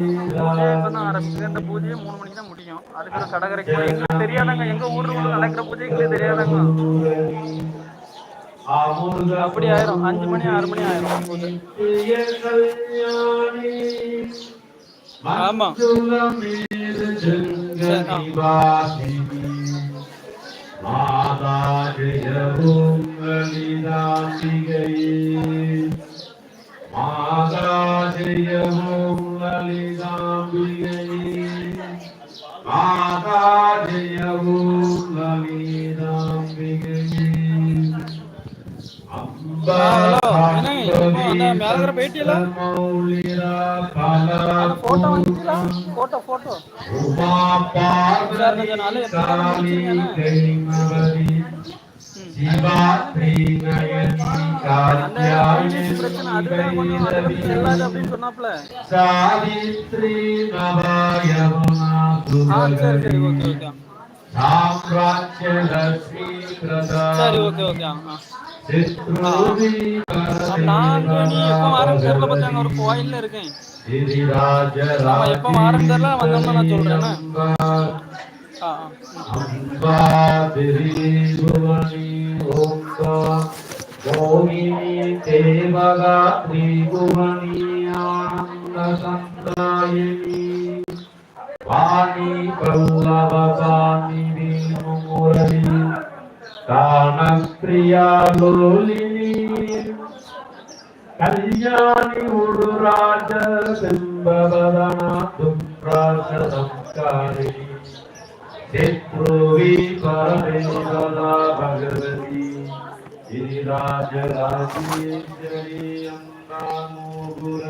பூஜையே இப்பதான் ஆரம்பிக்குது இந்த பூஜையே மூணு மணிக்கு தான் முடியும். அதுக்கு கடற்கரைக்கு போய் எங்களுக்கு தெரியாதாங்க எங்க ஊர்ல நடக்கிற பூஜை எங்களுக்கு தெரியாதாங்க அப்படி ஆயிரும். அஞ்சு மணி ஆறு மணி ஆயிரும். ஆமா. மாதா மாதா அப்படின்னு சொன்னாப்ல சாவித்ரி நவாயமுனா சரி ஓகே ஓகே ஒரு கோயில்ல இருக்கேன். எப்போ வந்தோம்னா நான் தேவகா சந்தாயினி வாணி பல்லவகாமி காணப்பிரியா கல்யாணி உடுராஜ பிம்பவதனா துப்ராசதம்காரிணி சித்ருவி பரமேவதா பகவதி. கிரிராஜராஜேஸ்வரி அந்தாமோகுர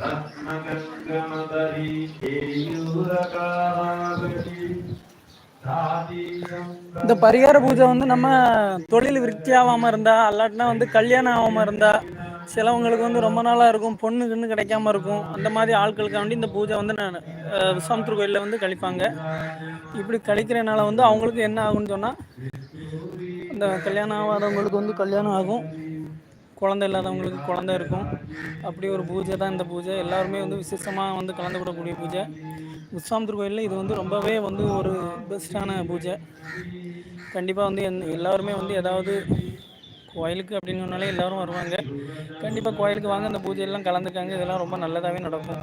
ரத்னகங்கமதரி கேயூரகா. இந்த பரிகார பூஜை வந்து நம்ம தொழில் விருத்தி ஆகாம இருந்தா அல்லாட்டினா வந்து கல்யாணம் ஆகாம இருந்தா சிலவங்களுக்கு வந்து ரொம்ப நாளா இருக்கும் பொண்ணு கிண்ணு கிடைக்காம இருக்கும். அந்த மாதிரி ஆட்களுக்காண்டி இந்த பூஜை வந்து நான் விஸ்வாமித்திர கோயிலில் வந்து கழிப்பாங்க. இப்படி கழிக்கிறனால வந்து அவங்களுக்கு என்ன ஆகும்னு சொன்னா இந்த கல்யாணம் ஆகாதவங்களுக்கு வந்து கல்யாணம் ஆகும். குழந்தை இல்லாதவங்களுக்கு குழந்தை இருக்கும். அப்படி ஒரு பூஜை தான் இந்த பூஜை. எல்லாருமே வந்து விசேஷமாக வந்து கலந்துக்கூடக்கூடிய பூஜை. விஸ்வாமித்திர கோயிலில் இது வந்து ரொம்பவே வந்து ஒரு பெஸ்ட்டான பூஜை. கண்டிப்பாக வந்து எந் எல்லாருமே வந்து ஏதாவது கோயிலுக்கு அப்படின்னு சொன்னாலே எல்லாரும் வருவாங்க. கண்டிப்பாக கோயிலுக்கு வாங்க அந்த பூஜையெல்லாம் கலந்துக்காங்க. இதெல்லாம் ரொம்ப நல்லதாகவே நடக்கும்.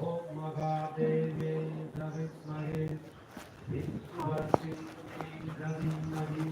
ओम मगा देवे सविस्महे विश्वसिंहि रविमहि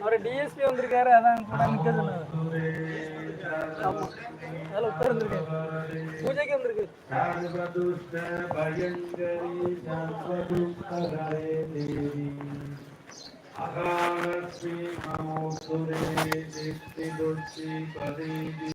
அவர் டிஎஸ்பி வந்திருக்காரு அதான் கூட நிக்க சொன்னாரு ஆமா அதில் உட்கார்ந்துருக்கேன் பூஜைக்கு வந்திருக்கு அகாலஸ்மி நமோசுரே நித்தி துஷ்டி பதீதி